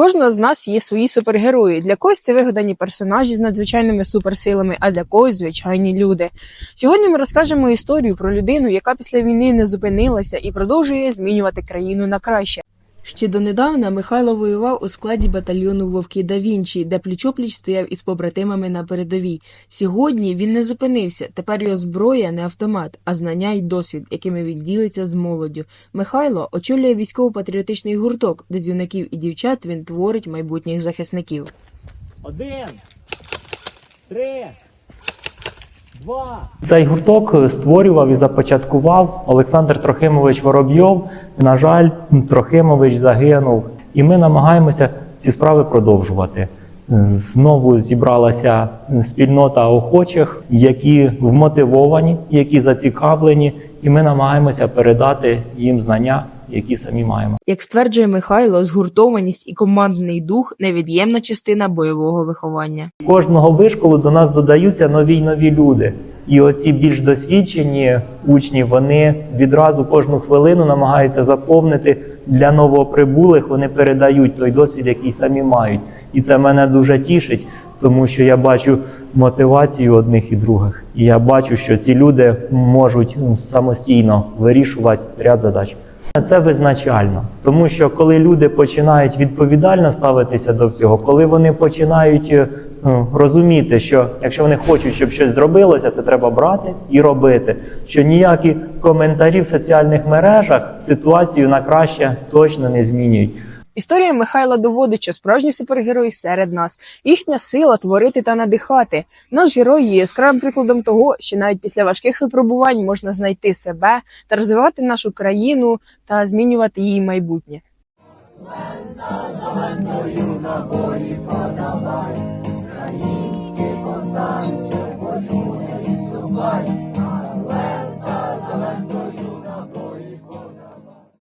кожного з нас є свої супергерої. Для когось це вигадані персонажі з надзвичайними суперсилами, а для когось звичайні люди. Сьогодні ми розкажемо історію про людину, яка після війни не зупинилася і продовжує змінювати країну на краще. Ще донедавна Михайло воював у складі батальйону Вовки да Вінчі, де пліч-опліч стояв із побратимами на передовій. Сьогодні він не зупинився. Тепер його зброя не автомат, а знання й досвід, якими він ділиться з молоддю. Михайло очолює військово-патріотичний гурток, де з юнаків і дівчат він творить майбутніх захисників. Один, три. Цей гурток створював і започаткував Олександр Трохимович Воробйов. На жаль, Трохимович загинув, і ми намагаємося ці справи продовжувати. Знову зібралася спільнота охочих, які вмотивовані, які зацікавлені, і ми намагаємося передати їм знання, які самі маємо. Як стверджує Михайло, згуртованість і командний дух невід'ємна частина бойового виховання. Кожного вишколу до нас додаються нові й нові люди. І оці більш досвідчені учні вони відразу кожну хвилину намагаються заповнити для новоприбулих. Вони передають той досвід, який самі мають. І це мене дуже тішить, тому що я бачу мотивацію одних і других. І я бачу, що ці люди можуть самостійно вирішувати ряд задач. Це визначально, тому що коли люди починають відповідально ставитися до всього, коли вони починають е, е, розуміти, що якщо вони хочуть, щоб щось зробилося, це треба брати і робити. Що ніякі коментарі в соціальних мережах ситуацію на краще точно не змінюють. Історія Михайла доводить, що справжні супергерої серед нас, їхня сила творити та надихати. Наш герой є яскравим прикладом того, що навіть після важких випробувань можна знайти себе та розвивати нашу країну та змінювати її майбутнє. Лента за лентою набої подавай, країнські повстанці.